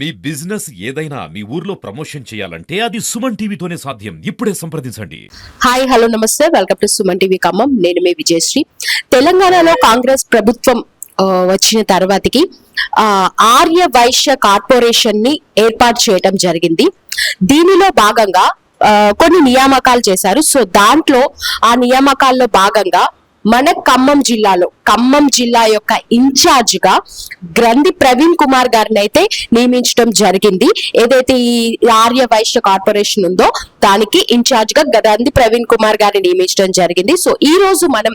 మీ business ఏదైనా మీ ఊర్లో promotion చేయాలంటే అది సుమన్ టీవీతోనే సాధ్యం. ఇప్పుడే సంప్రదించండి. హాయ్ హలో నమస్తే. Welcome to Suman TV Khammam. నేను మీ విజయశ్రీ. తెలంగాణలో కాంగ్రెస్ ప్రభుత్వం వచ్చిన తర్వాతకి ఆర్య వైశ్య కార్పొరేషన్ని ఏర్పాటు చేయడం జరిగింది. దీనిలో భాగంగా కొన్ని నియామకాలు చేశారు. సో దాంట్లో ఆ నియామకాల్లో భాగంగా మన ఖమ్మం జిల్లాలో ఖమ్మం జిల్లా యొక్క ఇన్ఛార్జ్గా గ్రంథి ప్రవీణ్ కుమార్ గారిని అయితే నియమించడం జరిగింది. ఏదైతే ఈ ఆర్య వైశ్య కార్పొరేషన్ ఉందో దానికి ఇన్ఛార్జ్గా గ్రంథి ప్రవీణ్ కుమార్ గారిని నియమించడం జరిగింది. సో ఈ రోజు మనం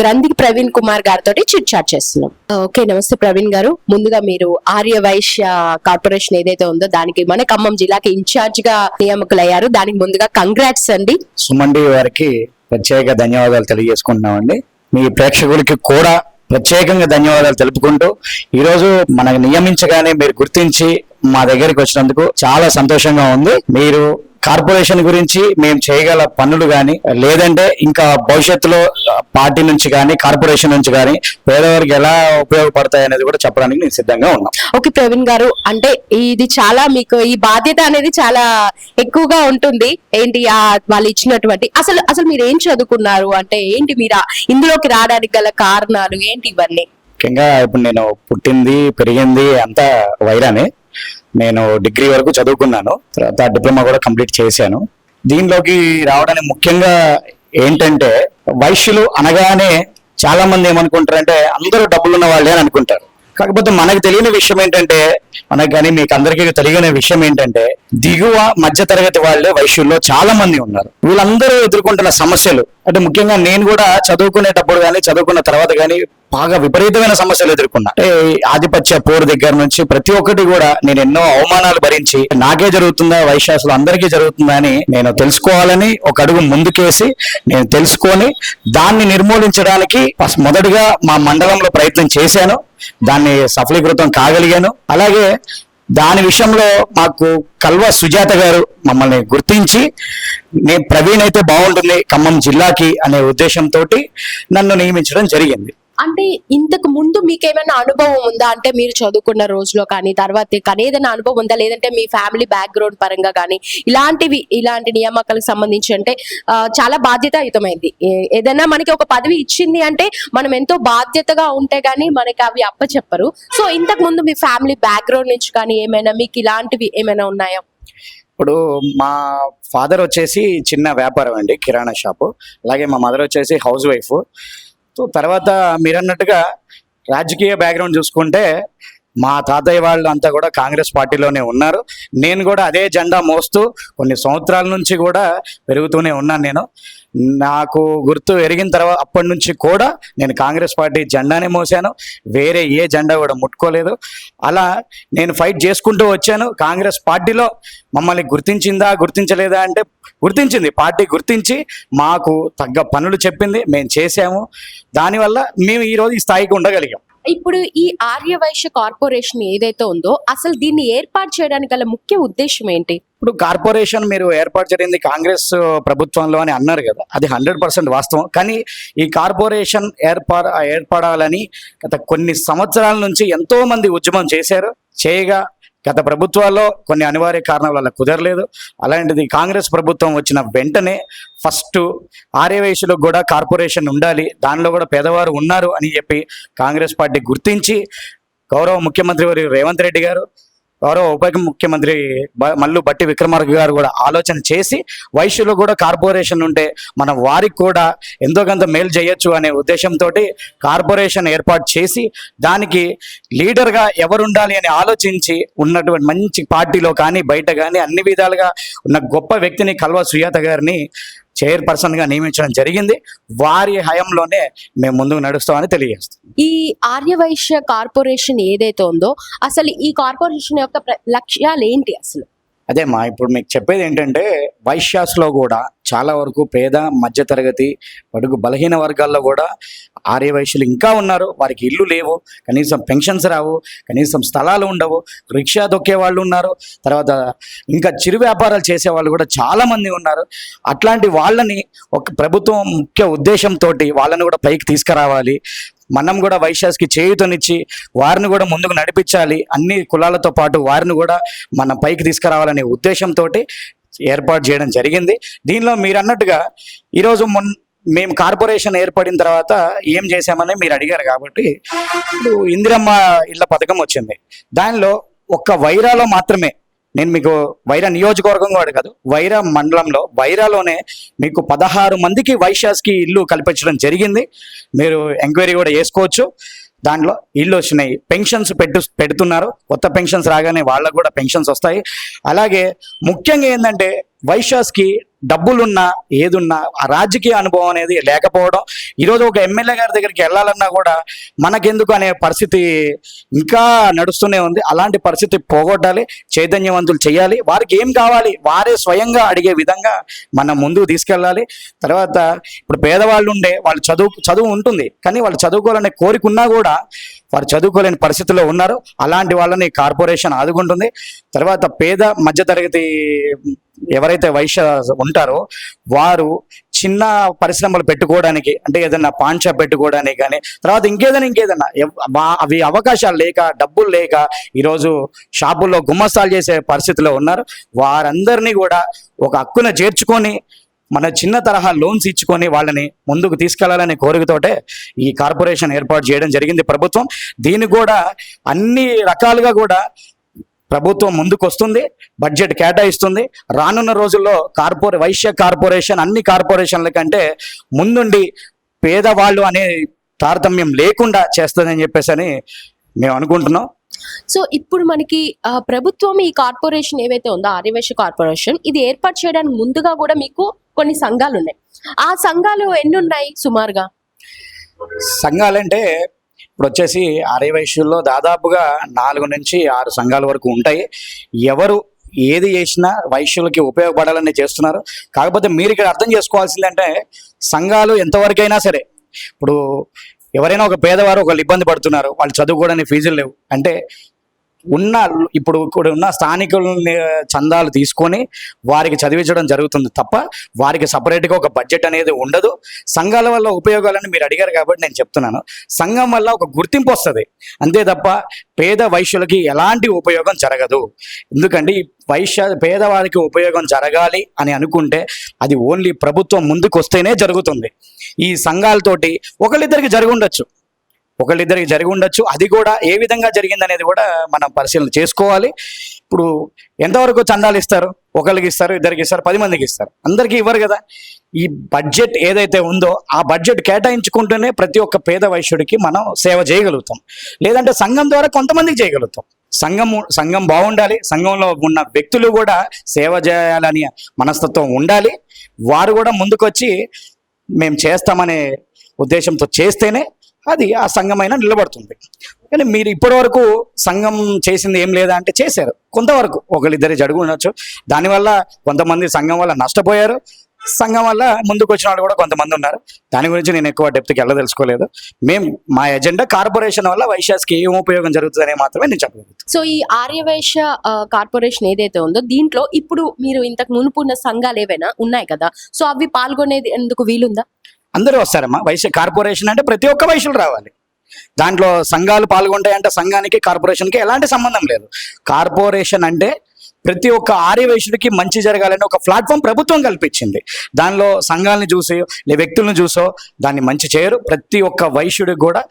గ్రంథి ప్రవీణ్ కుమార్ గారితో చిట్ చాట్ చేస్తున్నాం ఓకే నమస్తే ప్రవీణ్ గారు. ముందుగా మీరు ఆర్య వైశ్య కార్పొరేషన్ ఏదైతే ఉందో దానికి మన ఖమ్మం జిల్లాకి ఇన్ఛార్జ్గా నియామకులయ్యారు. దానికి ముందుగా కంగ్రాట్స్ అండి. సుమండి వారికి ప్రత్యేక ధన్యవాదాలు తెలియజేసుకుంటున్నామండి. మీ ప్రేక్షకులకి కూడా ప్రత్యేకంగా ధన్యవాదాలు తెలుపుకుంటూ ఈరోజు మనకు నియమించగానే మీరు గుర్తించి మా దగ్గరికి వచ్చినందుకు చాలా సంతోషంగా ఉంది. మీరు కార్పొరేషన్ గురించి మేము చేయగల పనులు కానీ లేదంటే ఇంకా భవిష్యత్తులో పార్టీ నుంచి కానీ కార్పొరేషన్ నుంచి కానీ పేదవారికి ఎలా ఉపయోగపడతాయి అనేది కూడా చెప్పడానికి నేను సిద్ధంగా ఉన్నాం. ఓకే ప్రవీణ్ గారు అంటే ఇది చాలా మీకు ఈ బాధ్యత అనేది చాలా ఎక్కువగా ఉంటుంది. ఏంటి ఆ వాళ్ళు ఇచ్చినటువంటి అసలు అసలు మీరు ఏం చదువుకున్నారు? అంటే ఏంటి మీరు ఇందులోకి రావడానికి గల కారణాలు ఏంటి ఇవన్నీ? ముఖ్యంగా ఇప్పుడు నేను పుట్టింది పెరిగింది అంతా వైరానే. నేను డిగ్రీ వరకు చదువుకున్నాను తర్వాత డిప్లొమా కూడా కంప్లీట్ చేశాను. దీనిలోకి రావడానికి ముఖ్యంగా ఏంటంటే వైశ్యులు అనగానే చాలా మంది ఏమనుకుంటారంటే అందరూ డబ్బులున్న వాళ్ళే అని అనుకుంటారు. కాకపోతే మనకు తెలియని విషయం ఏంటంటే మనకు కానీ మీకు అందరికీ తెలియని విషయం ఏంటంటే దిగువ మధ్య తరగతి వాళ్ళే వైశ్యుల్లో చాలా మంది ఉన్నారు. వీళ్ళందరూ ఎదుర్కొంటున్న సమస్యలు అంటే ముఖ్యంగా నేను కూడా చదువుకునేటప్పుడు కానీ చదువుకున్న తర్వాత కానీ బాగా విపరీతమైన సమస్యలు ఎదుర్కొన్నా అంటే ఆధిపత్య పోరు దగ్గర నుంచి ప్రతి ఒక్కటి కూడా నేను ఎన్నో అవమానాలు భరించి నాకే జరుగుతుందా వైశ్యాసులు అందరికీ జరుగుతుందా అని నేను తెలుసుకోవాలని ఒక అడుగు ముందుకేసి నేను తెలుసుకొని దాన్ని నిర్మూలించడానికి మొదటిగా మొదటగా మా మండలంలో ప్రయత్నం చేశాను. దాన్ని సఫలీకృతం కాగలిగాను. అలాగే దాని విషయంలో మాకు కల్వ సుజాత గారు మమ్మల్ని గుర్తించి నేను ప్రవీణ్ అయితే బాగుంటుంది ఖమ్మం జిల్లాకి అనే ఉద్దేశంతో నన్ను నియమించడం జరిగింది. అంటే ఇంతకు ముందు మీకు ఏమైనా అనుభవం ఉందా? అంటే మీరు చదువుకున్న రోజులో కానీ తర్వాత కానీ ఏదైనా అనుభవం ఉందా? లేదంటే మీ ఫ్యామిలీ బ్యాక్గ్రౌండ్ పరంగా కానీ ఇలాంటివి ఇలాంటి నియామకాలకు సంబంధించి అంటే చాలా బాధ్యతాయుతమైంది. ఏదైనా మనకి ఒక పదవి ఇచ్చింది అంటే మనం ఎంతో బాధ్యతగా ఉంటే కానీ మనకి అవి అప్పచెప్పరు. సో ఇంతకు ముందు మీ ఫ్యామిలీ బ్యాక్గ్రౌండ్ నుంచి కానీ ఏమైనా మీకు ఇలాంటివి ఏమైనా ఉన్నాయా? ఇప్పుడు మా ఫాదర్ వచ్చేసి చిన్న వ్యాపారం అండి కిరాణా షాపు. అలాగే మా మదర్ వచ్చేసి హౌస్ వైఫ్. సో తర్వాత మీరు అన్నట్టుగా రాజకీయ బ్యాక్గ్రౌండ్ చూసుకుంటే మా తాతయ్య వాళ్ళు అంతా కూడా కాంగ్రెస్ పార్టీలోనే ఉన్నారు. నేను కూడా అదే జెండా మోస్తూ కొన్ని సంవత్సరాల నుంచి కూడా పెరుగుతూనే ఉన్నాను నేను. నాకు గుర్తు ఎరిగిన తర్వాత అప్పటి నుంచి కూడా నేను కాంగ్రెస్ పార్టీ జెండానే మోసాను వేరే ఏ జెండా కూడా ముట్టుకోలేదు. అలా నేను ఫైట్ చేసుకుంటూ వచ్చాను. కాంగ్రెస్ పార్టీలో మమ్మల్ని గుర్తించిందా గుర్తించలేదా అంటే గుర్తించింది. పార్టీ గుర్తించి మాకు తగ్గ పనులు చెప్పింది. మేము చేసాము దానివల్ల మేము ఈరోజు ఈ స్థాయికి ఉండగలిగాం. ఇప్పుడు ఈ ఆర్య వైశ్య కార్పొరేషన్ ఏదైతే ఉందో అసలు దీన్ని ఏర్పాటు చేయడానికి గల ముఖ్య ఉద్దేశం ఏంటి? ఇప్పుడు కార్పొరేషన్ మీరు ఏర్పాటు జరిగింది కాంగ్రెస్ ప్రభుత్వంలో అని అన్నారు కదా. అది హండ్రెడ్ పర్సెంట్ వాస్తవం. కానీ ఈ కార్పొరేషన్ ఏర్పా ఏర్పడాలని గత కొన్ని సంవత్సరాల నుంచి ఎంతో మంది ఉద్యమం చేశారు. చేయగా గత ప్రభుత్వాల్లో కొన్ని అనివార్య కారణాల వల్ల కుదరలేదు. అలాంటిది కాంగ్రెస్ ప్రభుత్వం వచ్చిన వెంటనే ఫస్ట్ ఆర్యవయసులో కూడా కార్పొరేషన్ ఉండాలి దానిలో కూడా పేదవారు ఉన్నారు అని చెప్పి కాంగ్రెస్ పార్టీ గుర్తించి గౌరవ ముఖ్యమంత్రి వారి రేవంత్ రెడ్డి గారు గౌరవ ఉప ముఖ్యమంత్రి బ- మల్లు బట్టి విక్రమార్క గారు కూడా ఆలోచన చేసి వైశ్యులు కూడా కార్పొరేషన్ ఉంటే మన వారికి కూడా ఎంతో కొంత మేలు చేయొచ్చు అనే ఉద్దేశంతో కార్పొరేషన్ ఏర్పాటు చేసి దానికి లీడర్గా ఎవరు ఉండాలి అని ఆలోచించి ఉన్నటువంటి మంచి పార్టీలో కానీ బయట కానీ అన్ని విధాలుగా ఉన్న గొప్ప వ్యక్తిని కల్వ సుయాత గారిని చైర్పర్సన్గా నియమించడం జరిగింది. వారి హయంలోనే మేము ముందుకు నడుస్తామని తెలియజేస్తాం. ఈ ఆర్యవైశ్య కార్పొరేషన్ ఏదైతే ఉందో అసలు ఈ కార్పొరేషన్ యొక్క లక్ష్యాలు ఏంటి అసలు? అదే మా ఇప్పుడు మీకు చెప్పేది ఏంటంటే వైశ్యాస్లో కూడా చాలా వరకు పేద మధ్యతరగతి బడుగు బలహీన వర్గాల్లో కూడా ఆర్యవైశ్యులు ఇంకా ఉన్నారు. వారికి ఇల్లు లేవు కనీసం పెన్షన్స్ రావు కనీసం స్థలాలు ఉండవు రిక్షా దొక్కే వాళ్ళు ఉన్నారు. తర్వాత ఇంకా చిరు వ్యాపారాలు చేసే వాళ్ళు కూడా చాలామంది ఉన్నారు. అట్లాంటి వాళ్ళని ఒక ప్రభుత్వం ముఖ్య ఉద్దేశంతో వాళ్ళని కూడా పైకి తీసుకురావాలి. మనం కూడా వైశ్యాస్కి చేయుతనిచ్చి వారిని కూడా ముందుకు నడిపించాలి. అన్ని కులాలతో పాటు వారిని కూడా మన పైకి తీసుకురావాలనే ఉద్దేశంతో ఏర్పాటు చేయడం జరిగింది. దీనిలో మీరు అన్నట్టుగా ఈరోజు మొన్ మేము కార్పొరేషన్ ఏర్పడిన తర్వాత ఏం చేశామని మీరు అడిగారు కాబట్టి ఇప్పుడు ఇందిరమ్మ ఇళ్ళ పథకం వచ్చింది. దానిలో ఒక్క వైరాలో మాత్రమే నేను మీకు వైరా నియోజకవర్గం కూడా కాదు వైరా మండలంలో వైరాలోనే మీకు పదహారు మందికి వైశాస్కి ఇల్లు కల్పించడం జరిగింది. మీరు ఎంక్వైరీ కూడా చేసుకోవచ్చు. దాంట్లో ఇల్లు వచ్చినాయి. పెన్షన్స్ పెట్టు పెడుతున్నారు. కొత్త పెన్షన్స్ రాగానే వాళ్ళకు కూడా పెన్షన్స్ వస్తాయి. అలాగే ముఖ్యంగా ఏంటంటే వైశాస్కి డబ్బులున్నా ఏదున్నా ఆ రాజకీయ అనుభవం అనేది లేకపోవడం. ఈరోజు ఒక ఎమ్మెల్యే గారి దగ్గరికి వెళ్ళాలన్నా కూడా మనకెందుకు అనే పరిస్థితి ఇంకా నడుస్తూనే ఉంది. అలాంటి పరిస్థితి పోగొట్టాలి చైతన్యవంతులు చేయాలి. వారికి ఏం కావాలి? వారే స్వయంగా అడిగే విధంగా మనం ముందుకు తీసుకెళ్ళాలి. తర్వాత ఇప్పుడు పేదవాళ్ళు ఉండే వాళ్ళు చదువు చదువు ఉంటుంది. కానీ వాళ్ళు చదువుకోవాలనే కోరిక ఉన్నా కూడా వారు చదువుకోలేని పరిస్థితిలో ఉన్నారు. అలాంటి వాళ్ళని కార్పొరేషన్ ఆదుకుంటుంది. తర్వాత పేద మధ్యతరగతి ఎవరైతే వైశ్య ఉంటారో వారు చిన్న పరిశ్రమలు పెట్టుకోవడానికి అంటే ఏదైనా పాన్ షాప్ పెట్టుకోవడానికి కానీ తర్వాత ఇంకేదైనా ఇంకేదైనా అవి అవకాశాలు లేక డబ్బులు లేక ఈరోజు షాపుల్లో గుమ్మస్తాలు చేసే పరిస్థితిలో ఉన్నారు. వారందరినీ కూడా ఒక హక్కున చేర్చుకొని మన చిన్న తరహా లోన్స్ ఇచ్చుకొని వాళ్ళని ముందుకు తీసుకెళ్ళాలనే కోరికతోటే ఈ కార్పొరేషన్ ఏర్పాటు చేయడం జరిగింది ప్రభుత్వం. దీన్ని కూడా అన్ని రకాలుగా కూడా ప్రభుత్వం ముందుకు వస్తుంది బడ్జెట్ కేటాయిస్తుంది. రానున్న రోజుల్లో కార్పొరే వైశ్య కార్పొరేషన్ అన్ని కార్పొరేషన్ల కంటే ముందుండి పేదవాళ్ళు అనే తారతమ్యం లేకుండా చేస్తుందని చెప్పేసి అని మేము అనుకుంటున్నాం. సో ఇప్పుడు మనకి ప్రభుత్వం ఈ కార్పొరేషన్ ఏవైతే ఉందో ఆర్యవైశ్య కార్పొరేషన్ ఇది ఏర్పాటు చేయడానికి ముందుగా కూడా మీకు కొన్ని సంఘాలు ఉన్నాయి ఆ సంఘాలు ఎన్ని ఉన్నాయి సుమారుగా? సంఘాలంటే ఇప్పుడు వచ్చేసి అరే వయసులో దాదాపుగా నాలుగు నుంచి ఆరు సంఘాల వరకు ఉంటాయి. ఎవరు ఏది చేసినా వైశ్యులకి ఉపయోగపడాలని చేస్తున్నారు. కాకపోతే మీరు ఇక్కడ అర్థం చేసుకోవాల్సిందంటే సంఘాలు ఎంతవరకైనా సరే ఇప్పుడు ఎవరైనా ఒక పేదవారు ఒకళ్ళు ఇబ్బంది పడుతున్నారు వాళ్ళు చదువుకోవడానికి ఫీజులు లేవు. అంటే ఉన్న ఇప్పుడు ఇక్కడ ఉన్న స్థానికులని చందాలు తీసుకొని వారికి చదివించడం జరుగుతుంది తప్ప వారికి సపరేట్గా ఒక బడ్జెట్ అనేది ఉండదు. సంఘాల వల్ల ఉపయోగాలని మీరు అడిగారు కాబట్టి నేను చెప్తున్నాను. సంఘం వల్ల ఒక గుర్తింపు వస్తుంది. అంతే తప్ప పేద వైశ్యులకి ఎలాంటి ఉపయోగం జరగదు. ఎందుకంటే ఈ వైశ్య పేదవారికి ఉపయోగం జరగాలి అని అనుకుంటే అది ఓన్లీ ప్రభుత్వం ముందుకు వస్తేనే జరుగుతుంది. ఈ సంఘాలతోటి ఒకళ్ళిద్దరికి జరిగి ఒకళ్ళిద్దరికి జరిగి ఉండొచ్చు. అది కూడా ఏ విధంగా జరిగింది అనేది కూడా మనం పరిశీలన చేసుకోవాలి. ఇప్పుడు ఎంతవరకు చందాలు ఇస్తారు? ఒకరికి ఇస్తారు ఇద్దరికి ఇస్తారు పది మందికి ఇస్తారు. అందరికీ ఇవ్వరు కదా. ఈ బడ్జెట్ ఏదైతే ఉందో ఆ బడ్జెట్ కేటాయించుకుంటూనే ప్రతి ఒక్క పేద వైశ్యుడికి మనం సేవ చేయగలుగుతాం. లేదంటే సంఘం ద్వారా కొంతమందికి చేయగలుగుతాం. సంఘం సంఘం బాగుండాలి. సంఘంలో ఉన్న వ్యక్తులు కూడా సేవ చేయాలని మనస్తత్వం ఉండాలి. వారు కూడా ముందుకొచ్చి మేము చేస్తామనే ఉద్దేశంతో చేస్తేనే అది ఆ సంఘమైనా నిలబడుతుంది. కానీ మీరు ఇప్పటి వరకు సంఘం చేసింది ఏం లేదా అంటే చేశారు. కొంతవరకు ఒకళ్ళిద్దరి జడుగు ఉండొచ్చు దానివల్ల కొంతమంది సంఘం వల్ల నష్టపోయారు. సంఘం వల్ల ముందుకు వచ్చిన వాళ్ళు కూడా కొంతమంది ఉన్నారు. దాని గురించి నేను ఎక్కువ డెప్త్కి వెళ్ళదలుచుకోలేదు. మేము మా ఎజెండా కార్పొరేషన్ వల్ల వైశ్యాస్కి ఏం ఉపయోగం జరుగుతుందనే మాత్రమే నేను చెప్పగలుగుతాను సో ఈ ఆర్యవైశ్య కార్పొరేషన్ ఏదైతే ఉందో దీంట్లో ఇప్పుడు మీరు ఇంతకు మునుపు ఉన్న సంఘాలు ఏవైనా ఉన్నాయి కదా? సో అవి పాల్గొనేది ఎందుకు వీలుందా? అందరూ వస్తారమ్మా వైశ్య కార్పొరేషన్ అంటే ప్రతి ఒక్క వైశ్యులు రావాలి. దాంట్లో సంఘాలు పాల్గొంటాయంటే సంఘానికి కార్పొరేషన్కి ఎలాంటి సంబంధం లేదు. కార్పొరేషన్ అంటే ప్రతి ఒక్క ఆర్య వైశ్యుడికి మంచి జరగాలని ఒక ప్లాట్ఫామ్ ప్రభుత్వం కల్పించింది. దానిలో సంఘాలను చూసి లే వ్యక్తులను చూసో దాన్ని మంచి చేయరు. ప్రతి ఒక్క వైశ్యుడికి కూడా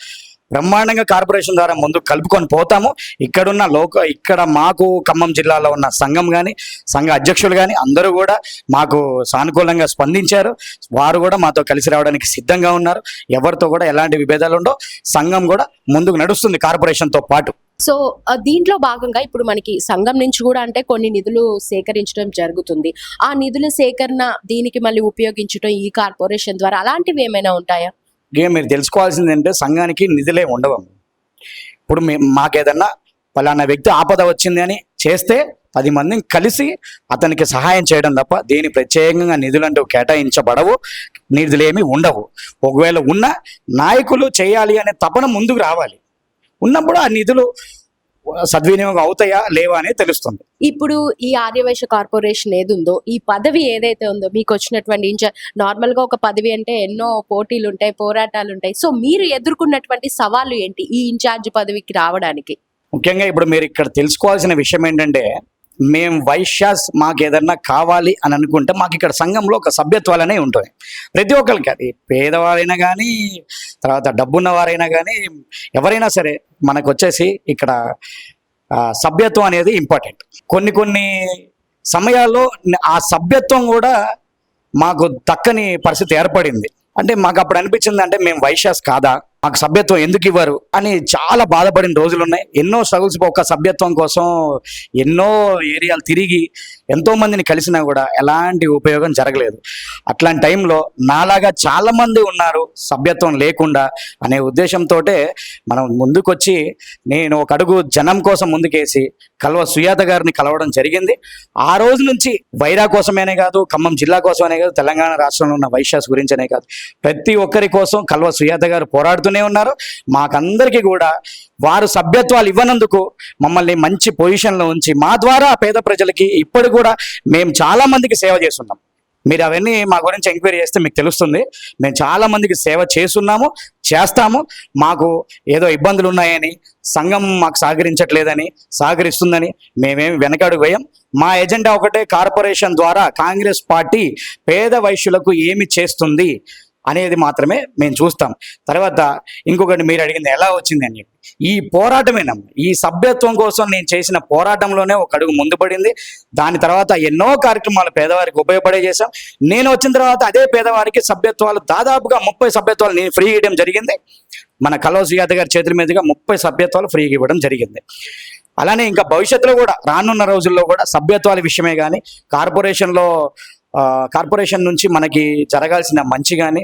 బ్రహ్మాండంగా కార్పొరేషన్ ద్వారా ముందుకు కలుపుకొని పోతాము. ఇక్కడున్న లోక ఇక్కడ మాకు ఖమ్మం జిల్లాలో ఉన్న సంఘం కానీ సంఘ అధ్యక్షులు కానీ అందరూ కూడా మాకు సానుకూలంగా స్పందించారు. వారు కూడా మాతో కలిసి రావడానికి సిద్ధంగా ఉన్నారు. ఎవరితో కూడా ఎలాంటి విభేదాలు ఉండవు. సంఘం కూడా ముందుకు నడుస్తుంది కార్పొరేషన్తో పాటు. సో దీంట్లో భాగంగా ఇప్పుడు మనకి సంఘం నుంచి కూడా అంటే కొన్ని నిధులు సేకరించడం జరుగుతుంది. ఆ నిధుల సేకరణ దీనికి మళ్ళీ ఉపయోగించడం ఈ కార్పొరేషన్ ద్వారా అలాంటివి ఏమైనా ఉంటాయా? మీరు తెలుసుకోవాల్సింది ఏంటంటే సంఘానికి నిధులే ఉండవు. ఇప్పుడు మేము మాకేదన్నా పలానా వ్యక్తి ఆపద వచ్చింది అని చేస్తే పది మందిని కలిసి అతనికి సహాయం చేయడం తప్ప దీని ప్రత్యేకంగా నిధులంటూ కేటాయించబడవు నిధులేమి ఉండవు. ఒకవేళ ఉన్న నాయకులు చేయాలి అనే తపన ముందుకు రావాలి. ఉన్నప్పుడు ఆ నిధులు సద్వినియోగం అవుతాయా లేవా అనేది తెలుస్తుంది. ఇప్పుడు ఈ ఆర్యవైశ్య కార్పొరేషన్ ఏది ఉందో ఈ పదవి ఏదైతే ఉందో మీకు వచ్చినటువంటి నార్మల్గా ఒక పదవి అంటే ఎన్నో పోటీలు ఉంటాయి పోరాటాలు ఉంటాయి సో మీరు ఎదుర్కొన్నటువంటి సవాళ్ళు ఏంటి ఈ ఇన్ఛార్జ్ పదవికి రావడానికి? ముఖ్యంగా ఇప్పుడు మీరు ఇక్కడ తెలుసుకోవాల్సిన విషయం ఏంటంటే మేము వైశ్యాస్ మాకు ఏదన్నా కావాలి అని అనుకుంటే మాకు ఇక్కడ సంఘంలో ఒక సభ్యత్వాలు అనేవి ఉంటుంది. ప్రతి ఒక్కరికి అది పేదవారైనా కానీ తర్వాత డబ్బున్న వారైనా కానీ ఎవరైనా సరే మనకు వచ్చేసి ఇక్కడ సభ్యత్వం అనేది ఇంపార్టెంట్. కొన్ని కొన్ని సమయాల్లో ఆ సభ్యత్వం కూడా మాకు దక్కని పరిస్థితి ఏర్పడింది. అంటే మాకు అప్పుడు అనిపించింది అంటే మేము వైశ్యాస్ కాదా? మాకు సభ్యత్వం ఎందుకు ఇవ్వరు అని చాలా బాధపడిన రోజులు ఉన్నాయి ఎన్నో స్ట్రగుల్స్ ఒక సభ్యత్వం కోసం ఎన్నో ఏరియాలు తిరిగి ఎంతో మందిని కలిసినా కూడా ఎలాంటి ఉపయోగం జరగలేదు. అట్లాంటి టైంలో నాలాగా చాలా మంది ఉన్నారు సభ్యత్వం లేకుండా అనే ఉద్దేశంతో మనం ముందుకొచ్చి నేను ఒక అడుగు జనం కోసం ముందుకేసి కల్వ సుయాత గారిని కలవడం జరిగింది. ఆ రోజు నుంచి వైరా కోసమేనే కాదు ఖమ్మం జిల్లా కోసమనే కాదు తెలంగాణ రాష్ట్రంలో ఉన్న వైశ్యాస్ గురించనే కాదు. ప్రతి ఒక్కరి కోసం కల్వ సుయాత గారు పోరాడుతూనే ఉన్నారు. మాకందరికీ కూడా వారు సభ్యత్వాలు ఇవ్వనందుకు మమ్మల్ని మంచి పొజిషన్లో ఉంచి మా ద్వారా పేద ప్రజలకి ఇప్పుడు కూడా మేము చాలా మందికి సేవ చేస్తున్నాం. మీరు అవన్నీ మా గురించి ఎంక్వైరీ చేస్తే మీకు తెలుస్తుంది. మేము చాలామందికి సేవ చేస్తున్నాము చేస్తాము. మాకు ఏదో ఇబ్బందులు ఉన్నాయని సంఘం మాకు సహకరించట్లేదని సహకరిస్తుందని మేమేమి వెనకడుగు వేయం. మా ఎజెండా ఒకటే కార్పొరేషన్ ద్వారా కాంగ్రెస్ పార్టీ పేద వైశ్యులకు ఏమి చేస్తుంది? అనేది మాత్రమే మేము చూస్తాం. తర్వాత ఇంకొకటి మీరు అడిగింది ఎలా వచ్చింది అని చెప్పి. ఈ పోరాటమేనమ్మా. ఈ సభ్యత్వం కోసం నేను చేసిన పోరాటంలోనే ఒక అడుగు ముందు పడింది. దాని తర్వాత ఎన్నో కార్యక్రమాలు పేదవారికి ఉపయోగపడే చేశాం. నేను వచ్చిన తర్వాత అదే పేదవారికి సభ్యత్వాలు దాదాపుగా ముప్పై సభ్యత్వాలు నేను ఫ్రీ ఇవ్వడం జరిగింది. మన కలవసు యాదవ్ గారి చేతుల మీదుగా ముప్పై సభ్యత్వాలు ఫ్రీగా ఇవ్వడం జరిగింది. అలానే ఇంకా భవిష్యత్తులో కూడా రానున్న రోజుల్లో కూడా సభ్యత్వాల విషయమే కానీ కార్పొరేషన్లో కార్పొరేషన్ నుంచి మనకి జరగాల్సిన మంచి కానీ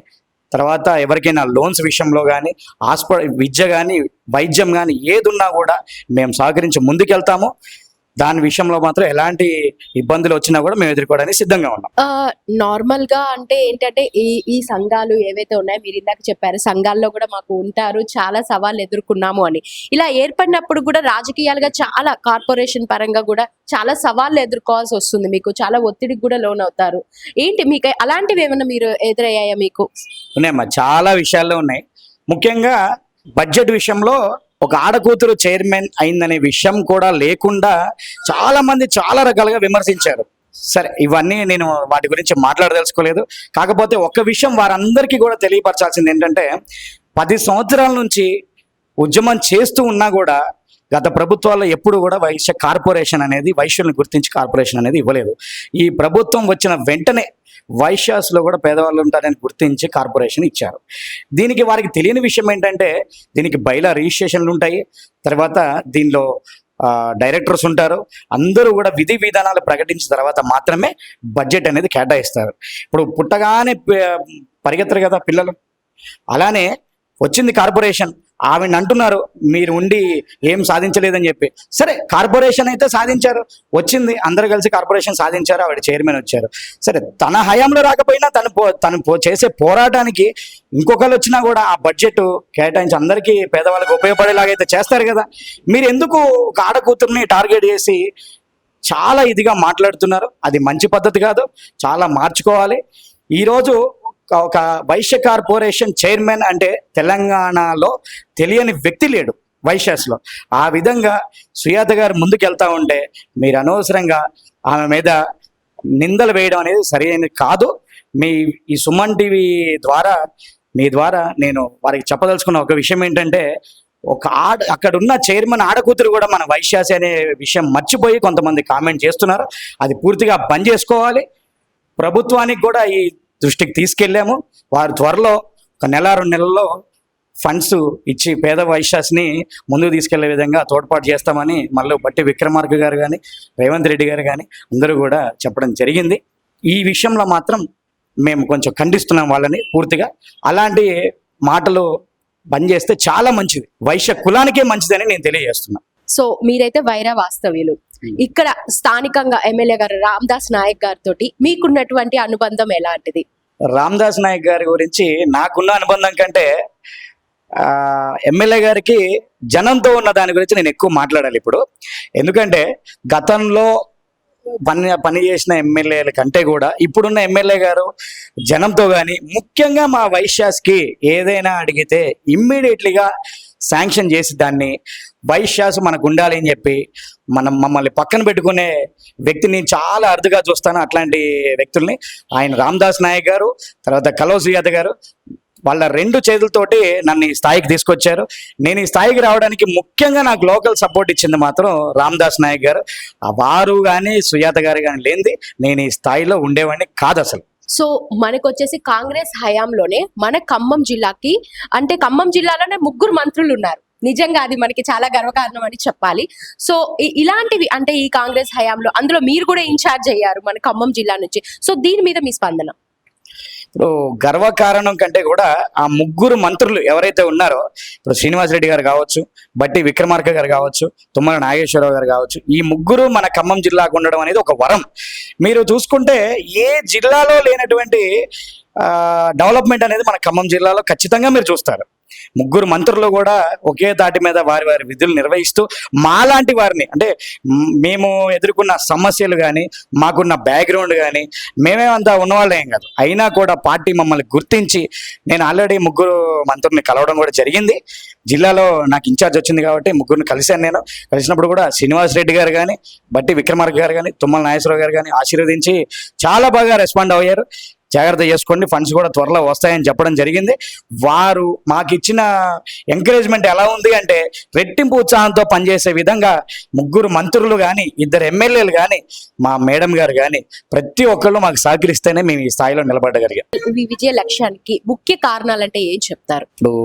తర్వాత ఎవరికైనా లోన్స్ విషయంలో కానీ హాస్పిటల్ విద్య కానీ వైద్యం కానీ ఏది ఉన్నా కూడా మేము సహకరించి ముందుకెళ్తాము. దాని విషయంలో మాత్రం ఎలాంటి ఇబ్బందులు వచ్చినా కూడా మేము ఎదుర్కోవడానికి సిద్ధంగా ఉన్నాం. నార్మల్గా అంటే ఏంటంటే ఈ ఈ సంఘాలు ఏవైతే ఉన్నాయో మీరు ఇందాక చెప్పారు సంఘాల్లో కూడా మాకు ఉంటారు చాలా సవాళ్ళు ఎదుర్కొన్నాము అని. ఇలా ఏర్పడినప్పుడు కూడా రాజకీయాలుగా చాలా కార్పొరేషన్ పరంగా కూడా చాలా సవాళ్ళు ఎదుర్కోవాల్సి వస్తుంది మీకు చాలా ఒత్తిడికి కూడా లోన్ అవుతారు ఏంటి మీకు అలాంటివి ఏమైనా మీరు ఎదురయ్యాయా మీకు? ఉన్నాయమ్మా చాలా విషయాల్లో ఉన్నాయి. ముఖ్యంగా బడ్జెట్ విషయంలో ఒక ఆడకూతురు చైర్మన్ అయిందనే విషయం కూడా లేకుండా చాలా మంది చాలా రకాలుగా విమర్శించారు. సరే ఇవన్నీ నేను వాటి గురించి మాట్లాడదలుచుకోలేదు. కాకపోతే ఒక విషయం వారందరికీ కూడా తెలియపరచాల్సింది ఏంటంటే పది సంవత్సరాల నుంచి ఉద్యమం చేస్తూ ఉన్నా కూడా గత ప్రభుత్వాల్లో ఎప్పుడు కూడా వైశ్య కార్పొరేషన్ అనేది వైశ్యుల్ని గుర్తించి కార్పొరేషన్ అనేది ఇవ్వలేదు. ఈ ప్రభుత్వం వచ్చిన వెంటనే వైశ్యాస్లో కూడా పేదవాళ్ళు ఉంటారని గుర్తించి కార్పొరేషన్ ఇచ్చారు. దీనికి వారికి తెలియని విషయం ఏంటంటే దీనికి బయలా రిజిస్ట్రేషన్లు ఉంటాయి. తర్వాత దీనిలో డైరెక్టర్స్ ఉంటారు. అందరూ కూడా విధి విధానాలు ప్రకటించిన తర్వాత మాత్రమే బడ్జెట్ అనేది కేటాయిస్తారు. ఇప్పుడు పుట్టగానే పరిగెత్తరు కదా పిల్లలు. అలానే వచ్చింది కార్పొరేషన్. ఆవిడ అంటున్నారు మీరు ఉండి ఏం సాధించలేదని చెప్పి. సరే కార్పొరేషన్ అయితే సాధించారు. వచ్చింది అందరు కలిసి కార్పొరేషన్ సాధించారు ఆవిడ చైర్మన్ వచ్చారు. సరే తన హయాంలో రాకపోయినా తను పో తను పో- చేసే పోరాటానికి ఇంకొకరు వచ్చినా కూడా ఆ బడ్జెట్ కేటాయించి అందరికీ పేదవాళ్ళకి ఉపయోగపడేలాగైతే చేస్తారు కదా. మీరు ఎందుకు ఒక ఆడకూతుర్ని టార్గెట్ చేసి చాలా ఇదిగా మాట్లాడుతున్నారు? అది మంచి పద్ధతి కాదు. చాలా మార్చుకోవాలి. ఈరోజు ఒక- వైశ్య కార్పొరేషన్ చైర్మన్ అంటే తెలంగాణలో తెలియని వ్యక్తి లేడు వైశ్యాస్లో. ఆ విధంగా సుయాత గారు ముందుకెళ్తా ఉంటే మీరు అనవసరంగా ఆమె మీద నిందలు వేయడం అనేది సరైనది కాదు. మీ ఈ సుమన్ టీవీ ద్వారా మీ ద్వారా నేను వారికి చెప్పదలుచుకున్న ఒక విషయం ఏంటంటే ఒక ఆడ అక్కడ ఉన్న చైర్మన్ ఆడకూతురు కూడా మన వైశ్యాసి అనే విషయం మర్చిపోయి కొంతమంది కామెంట్ చేస్తున్నారు. అది పూర్తిగా బంద్ చేసుకోవాలి. ప్రభుత్వానికి కూడా ఈ దృష్టికి తీసుకెళ్ళాము. వారు త్వరలో ఒక నెల రెండు నెలల్లో ఫండ్స్ ఇచ్చి పేద వైశ్యాస్ని ముందుకు తీసుకెళ్ళే విధంగా తోడ్పాటు చేస్తామని మళ్ళీ బట్టి విక్రమార్క గారు కానీ రేవంత్ రెడ్డి గారు కానీ అందరూ కూడా చెప్పడం జరిగింది. ఈ విషయంలో మాత్రం మేము కొంచెం ఖండిస్తున్నాం వాళ్ళని పూర్తిగా. అలాంటి మాటలు బంద్ చేస్తే చాలా మంచిది. వైశ్య కులానికే మంచిదని నేను తెలియజేస్తున్నాను సో మీరైతే వైరా వాస్తవ్యులు. ఇక్కడ స్థానికంగా ఎమ్మెల్యే గారు రామ్దాస్ నాయక్ గారితో మీకున్నటువంటి అనుబంధం ఎలాంటిది? రామ్దాస్ నాయక్ గారి గురించి నాకున్న అనుబంధం కంటే ఎమ్మెల్యే గారికి జనంతో ఉన్న దాని గురించి నేను ఎక్కువ మాట్లాడాలి ఇప్పుడు. ఎందుకంటే గతంలో పని పని చేసిన ఎమ్మెల్యేల కంటే కూడా ఇప్పుడున్న ఎమ్మెల్యే గారు జనంతో కానీ ముఖ్యంగా మా వైశ్యాస్కి ఏదైనా అడిగితే ఇమ్మీడియట్లీగా శాంక్షన్ చేసి దాన్ని వైశ్యాస్ మనకు ఉండాలి అని చెప్పి మనం మమ్మల్ని పక్కన పెట్టుకునే వ్యక్తిని చాలా అరుదుగా చూస్తాను అట్లాంటి వ్యక్తుల్ని. ఆయన రామ్దాస్ నాయక్ గారు తర్వాత కలోజ్ యాదవ్ గారు వాళ్ళ రెండు చేతులతోటి నన్ను ఈ స్థాయికి తీసుకొచ్చారు. నేను ఈ స్థాయికి రావడానికి ముఖ్యంగా నాకు లోకల్ సపోర్ట్ ఇచ్చింది మాత్రం రామ్దాస్ నాయక్ గారు. ఆ వారు కానీ సుజాత గారు కానీ లేనిది నేను ఈ స్థాయిలో ఉండేవాడిని కాదు అసలు. సో మనకు వచ్చేసి కాంగ్రెస్ హయాంలోనే మన ఖమ్మం జిల్లాకి అంటే ఖమ్మం జిల్లాలోనే ముగ్గురు మంత్రులు ఉన్నారు నిజంగా అది మనకి చాలా గర్వకారణం అని చెప్పాలి. సో ఇలాంటివి అంటే ఈ కాంగ్రెస్ హయాంలో అందులో మీరు కూడా ఇన్ఛార్జ్ అయ్యారు మన ఖమ్మం జిల్లా నుంచి. సో దీని మీద మీ స్పందన? ఇప్పుడు గర్వకారణం కంటే కూడా ఆ ముగ్గురు మంత్రులు ఎవరైతే ఉన్నారో ఇప్పుడు శ్రీనివాసరెడ్డి గారు కావచ్చు బట్టి విక్రమార్క గారు కావచ్చు తుమ్మల నాగేశ్వరరావు గారు కావచ్చు ఈ ముగ్గురు మన ఖమ్మం జిల్లాకు ఉండడం అనేది ఒక వరం. మీరు చూసుకుంటే ఏ జిల్లాలో లేనటువంటి డెవలప్మెంట్ అనేది మన ఖమ్మం జిల్లాలో ఖచ్చితంగా మీరు చూస్తారు. ముగ్గురు మంత్రులు కూడా ఒకే దాటి మీద వారి వారి విధులు నిర్వహిస్తూ మాలాంటి వారిని అంటే మేము ఎదుర్కొన్న సమస్యలు కానీ మాకున్న బ్యాక్గ్రౌండ్ కానీ మేమేమంతా ఉన్నవాళ్ళేం కాదు. అయినా కూడా పార్టీ మమ్మల్ని గుర్తించి నేను ఆల్రెడీ ముగ్గురు మంత్రుల్ని కలవడం కూడా జరిగింది. జిల్లాలో నాకు ఇన్ఛార్జ్ వచ్చింది కాబట్టి ముగ్గురిని కలిశాను నేను. కలిసినప్పుడు కూడా శ్రీనివాస్ రెడ్డి గారు కానీ బట్టి విక్రమార్క గారు కానీ తుమ్మల నాగేశ్వరరావు గారు కానీ ఆశీర్వదించి చాలా బాగా రెస్పాండ్ అయ్యారు. జాగ్రత్త చేసుకోండి. ఫండ్స్ కూడా త్వరలో వస్తాయని చెప్పడం జరిగింది. వారు మాకు ఇచ్చిన ఎంకరేజ్మెంట్ ఎలా ఉంది అంటే రెట్టింపు ఉత్సాహంతో పనిచేసే విధంగా ముగ్గురు మంత్రులు కానీ ఇద్దరు ఎమ్మెల్యేలు కానీ మా మేడం గారు కానీ ప్రతి ఒక్కళ్ళు మాకు సహకరిస్తేనే మేము ఈ స్థాయిలో నిలబడగలిగాం. విజయ లక్ష్యానికి ముఖ్య కారణాలంటే ఏం చెప్తారు? ఇప్పుడు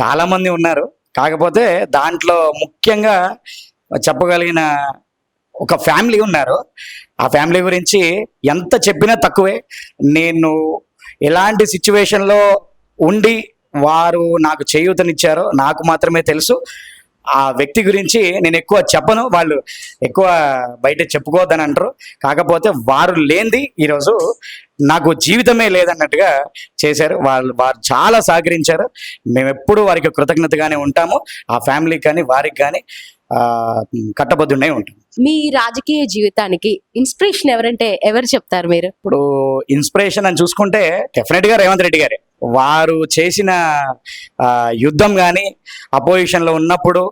చాలా మంది ఉన్నారు. కాకపోతే దాంట్లో ముఖ్యంగా చెప్పగలిగిన ఒక ఫ్యామిలీ ఉన్నారు. ఆ ఫ్యామిలీ గురించి ఎంత చెప్పినా తక్కువే. నేను ఎలాంటి సిచ్యువేషన్లో ఉండి వారు నాకు చేయూతనిచ్చారో నాకు మాత్రమే తెలుసు. ఆ వ్యక్తి గురించి నేను ఎక్కువ చెప్పను. వాళ్ళు ఎక్కువ బయట చెప్పుకోవద్దని అంటారు. కాకపోతే వారు లేనిది ఈరోజు నాకు జీవితమే లేదన్నట్టుగా చేశారు. వాళ్ళు వారు చాలా సహకరించారు. మేము ఎప్పుడూ వారికి కృతజ్ఞతగానే ఉంటాము. ఆ ఫ్యామిలీకి కానీ వారికి కానీ కట్టబద్దునే ఉంటాం. మీ రాజకీయ జీవితానికి ఇన్స్పిరేషన్ ఎవరంటే ఎవరు చెప్తారు మీరు? ఇప్పుడు ఇన్స్పిరేషన్ అని చూసుకుంటే డెఫినెట్గా రేవంత్ రెడ్డి గారే. వారు చేసిన యుద్ధం కానీ అపోజిషన్లో ఉన్నప్పుడు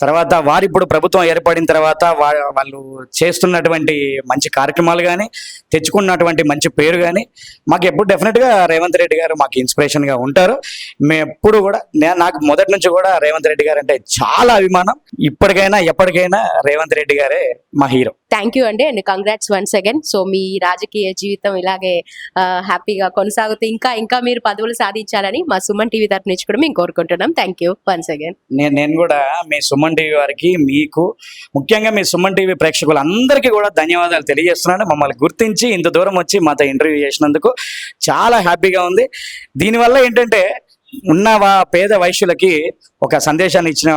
తర్వాత వారు ఇప్పుడు ప్రభుత్వం ఏర్పడిన తర్వాత వాళ్ళు చేస్తున్నటువంటి మంచి కార్యక్రమాలు కానీ తెచ్చుకున్నటువంటి మంచి పేరు కానీ మాకు ఎప్పుడు డెఫినెట్గా రేవంత్ రెడ్డి గారు మాకు ఇన్స్పిరేషన్గా ఉంటారు. మేము ఎప్పుడు కూడా నే- నాకు మొదటి నుంచి కూడా రేవంత్ రెడ్డి గారు అంటే చాలా అభిమానం. ఇప్పటికైనా ఎప్పటికైనా రేవంత్ రెడ్డి గారే మా హీరో. థ్యాంక్ యూ అండి and congrats once again so మీ రాజకీయ జీవితం ఇలాగే హ్యాపీగా కొనసాగుతూ ఇంకా ఇంకా మీరు పదవులు సాధించాలని మా సుమన్ టీవీ తరపు నుంచి కూడా మేము కోరుకుంటున్నాం. థ్యాంక్ యూ వన్స్ అగైన్ నేను నేను కూడా మీ సుమన్ టీవీ వారికి మీకు ముఖ్యంగా మీ సుమన్ టీవీ ప్రేక్షకులందరికీ కూడా ధన్యవాదాలు తెలియజేస్తున్నాను. మమ్మల్ని గుర్తించి ఇంత దూరం వచ్చి మాతో ఇంటర్వ్యూ చేసినందుకు చాలా హ్యాపీగా ఉంది. దీనివల్ల ఏంటంటే ఉన్న వా పేద వైశ్యులకి ఒక సందేశాన్ని ఇచ్చిన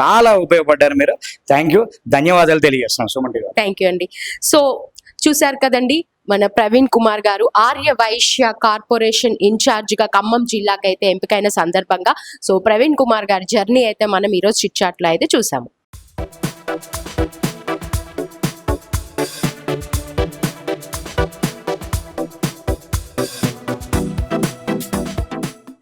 చాలా ఉపయోగపడ్డారు మీరు. Thank you. ధన్యవాదాలు తెలియజేస్తున్నాను సుమన్ టీవీ థ్యాంక్ యూ అండి. సో చూశారు కదండి మన ప్రవీణ్ కుమార్ గారు ఆర్య వైశ్య కార్పొరేషన్ ఇన్ఛార్జ్గా ఖమ్మం జిల్లాకైతే ఎంపికైన సందర్భంగా. సో ప్రవీణ్ కుమార్ గారి జర్నీ అయితే మనం ఈరోజు చిట్ చాట్లో అయితే చూసాము.